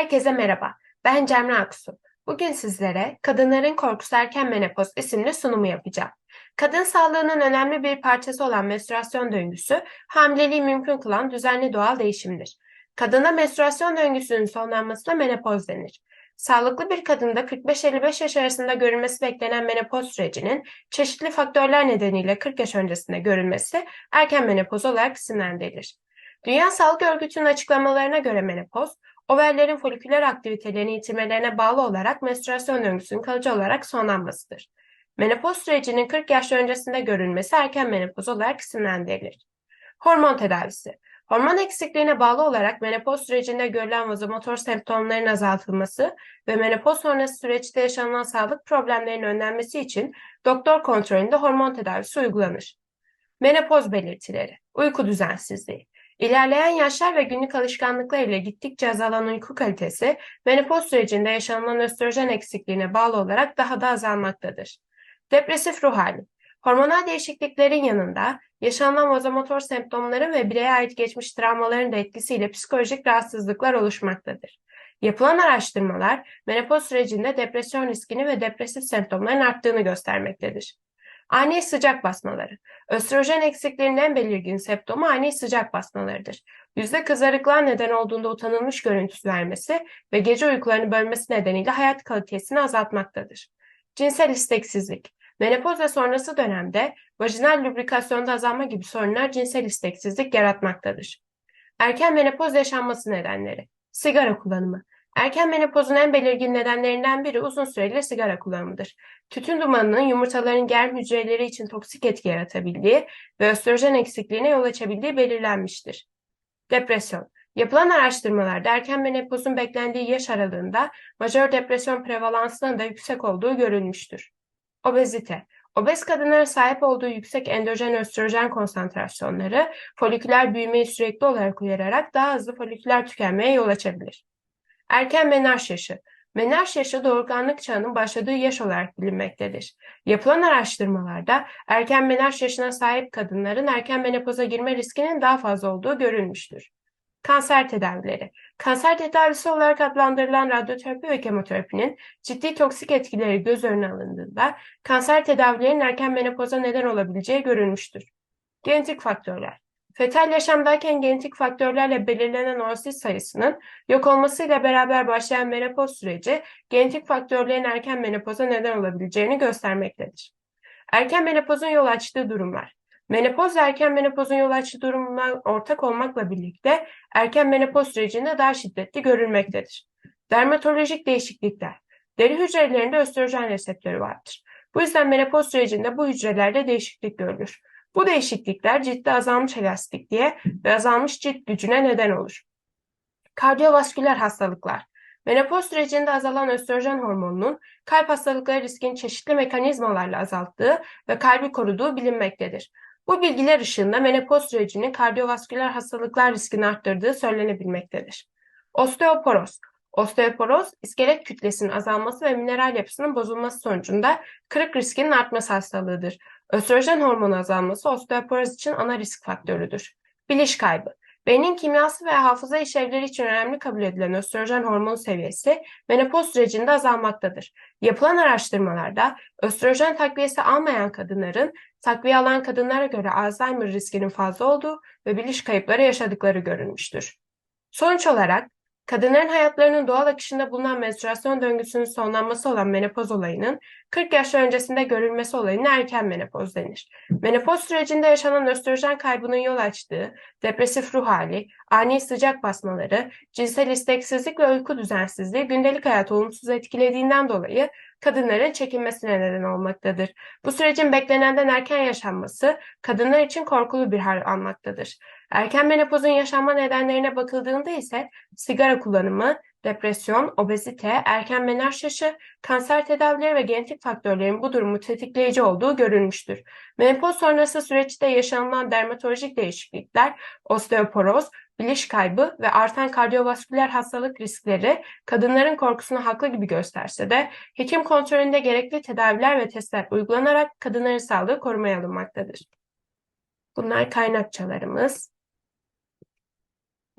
Herkese merhaba. Ben Cemre Aksu. Bugün sizlere Kadınların Korkusu Erken Menopoz isimli sunumu yapacağım. Kadın sağlığının önemli bir parçası olan menstruasyon döngüsü, hamileliği mümkün kılan düzenli doğal değişimdir. Kadına menstruasyon döngüsünün sonlanmasına menopoz denir. Sağlıklı bir kadında 45-55 yaş arasında görülmesi beklenen menopoz sürecinin çeşitli faktörler nedeniyle 40 yaş öncesinde görülmesi erken menopoz olarak isimlendirilir. Dünya Sağlık Örgütü'nün açıklamalarına göre menopoz, overlerin foliküler aktivitelerini yitirmelerine bağlı olarak menstruasyon döngüsünün kalıcı olarak sonlanmasıdır. Menopoz sürecinin 40 yaş öncesinde görülmesi erken menopoz olarak isimlendirilir. Hormon tedavisi Hormon eksikliğine bağlı olarak menopoz sürecinde görülen vazomotor semptomların azaltılması ve menopoz sonrası süreçte yaşanılan sağlık problemlerinin önlenmesi için doktor kontrolünde hormon tedavisi uygulanır. Menopoz belirtileri, uyku düzensizliği, İlerleyen yaşlar ve günlük alışkanlıklar ile gittikçe azalan uyku kalitesi, menopoz sürecinde yaşanılan östrojen eksikliğine bağlı olarak daha da azalmaktadır. Depresif ruh hali Hormonal değişikliklerin yanında yaşanılan vazomotor semptomların ve bireye ait geçmiş travmaların da etkisiyle psikolojik rahatsızlıklar oluşmaktadır. Yapılan araştırmalar menopoz sürecinde depresyon riskini ve depresif semptomların arttığını göstermektedir. Ani sıcak basmaları. Östrojen eksikliğinin en belirgin semptomu ani sıcak basmalarıdır. Yüzde kızarıklığa neden olduğunda utanılmış görüntüsü vermesi ve gece uykularını bölmesi nedeniyle hayat kalitesini azaltmaktadır. Cinsel isteksizlik. Menopoz ve sonrası dönemde vajinal lubrikasyonda azalma gibi sorunlar cinsel isteksizlik yaratmaktadır. Erken menopoz yaşanması nedenleri. Sigara kullanımı. Erken menopozun en belirgin nedenlerinden biri uzun süreli sigara kullanımıdır. Tütün dumanının yumurtaların germ hücreleri için toksik etki yaratabildiği ve östrojen eksikliğine yol açabildiği belirlenmiştir. Depresyon Yapılan araştırmalarda erken menopozun beklendiği yaş aralığında majör depresyon prevalansının da yüksek olduğu görülmüştür. Obezite Obez kadınların sahip olduğu yüksek endojen östrojen konsantrasyonları foliküler büyümeyi sürekli olarak uyararak daha hızlı foliküler tükenmeye yol açabilir. Erken menarş yaşı. Menarş yaşı doğurganlık çağının başladığı yaş olarak bilinmektedir. Yapılan araştırmalarda erken menarş yaşına sahip kadınların erken menopoza girme riskinin daha fazla olduğu görülmüştür. Kanser tedavileri. Kanser tedavisi olarak adlandırılan radyoterapi ve kemoterapinin ciddi toksik etkileri göz önüne alındığında kanser tedavilerinin erken menopoza neden olabileceği görülmüştür. Genetik faktörler. Fetal yaşamdayken genetik faktörlerle belirlenen oosit sayısının yok olmasıyla beraber başlayan menopoz süreci genetik faktörlerin erken menopoza neden olabileceğini göstermektedir. Erken menopozun yol açtığı durumlar. Menopoz ve erken menopozun yol açtığı durumlar ortak olmakla birlikte erken menopoz sürecinde daha şiddetli görülmektedir. Dermatolojik değişiklikler. Deri hücrelerinde östrojen reseptörü vardır. Bu yüzden menopoz sürecinde bu hücrelerde değişiklik görülür. Bu değişiklikler ciltte azalmış elastikliğe ve azalmış cilt gücüne neden olur. Kardiyovasküler hastalıklar. Menopoz sürecinde azalan östrojen hormonunun kalp hastalıkları riskini çeşitli mekanizmalarla azalttığı ve kalbi koruduğu bilinmektedir. Bu bilgiler ışığında menopoz sürecinin kardiyovasküler hastalıklar riskini arttırdığı söylenebilmektedir. Osteoporoz Osteoporoz, iskelet kütlesinin azalması ve mineral yapısının bozulması sonucunda kırık riskinin artması hastalığıdır. Östrojen hormonu azalması osteoporoz için ana risk faktörüdür. Biliş kaybı. Beynin kimyası ve hafıza işlevleri için önemli kabul edilen östrojen hormonu seviyesi menopoz sürecinde azalmaktadır. Yapılan araştırmalarda östrojen takviyesi almayan kadınların takviye alan kadınlara göre Alzheimer riskinin fazla olduğu ve biliş kayıpları yaşadıkları görülmüştür. Sonuç olarak Kadınların hayatlarının doğal akışında bulunan menstruasyon döngüsünün sonlanması olan menopoz olayının 40 yaş öncesinde görülmesi olayına erken menopoz denir. Menopoz sürecinde yaşanan östrojen kaybının yol açtığı depresif ruh hali, ani sıcak basmaları, cinsel isteksizlik ve uyku düzensizliği gündelik hayatı olumsuz etkilediğinden dolayı kadınların çekinmesine neden olmaktadır. Bu sürecin beklenenden erken yaşanması kadınlar için korkulu bir hal almaktadır. Erken menopozun yaşanma nedenlerine bakıldığında ise sigara kullanımı, depresyon, obezite, erken menarş yaşı, kanser tedavileri ve genetik faktörlerin bu durumu tetikleyici olduğu görülmüştür. Menopoz sonrası süreçte yaşanılan dermatolojik değişiklikler, osteoporoz, biliş kaybı ve artan kardiyovasküler hastalık riskleri kadınların korkusunu haklı gibi gösterse de hekim kontrolünde gerekli tedaviler ve testler uygulanarak kadınların sağlığı korumaya alınmaktadır. Bunlar kaynakçalarımız.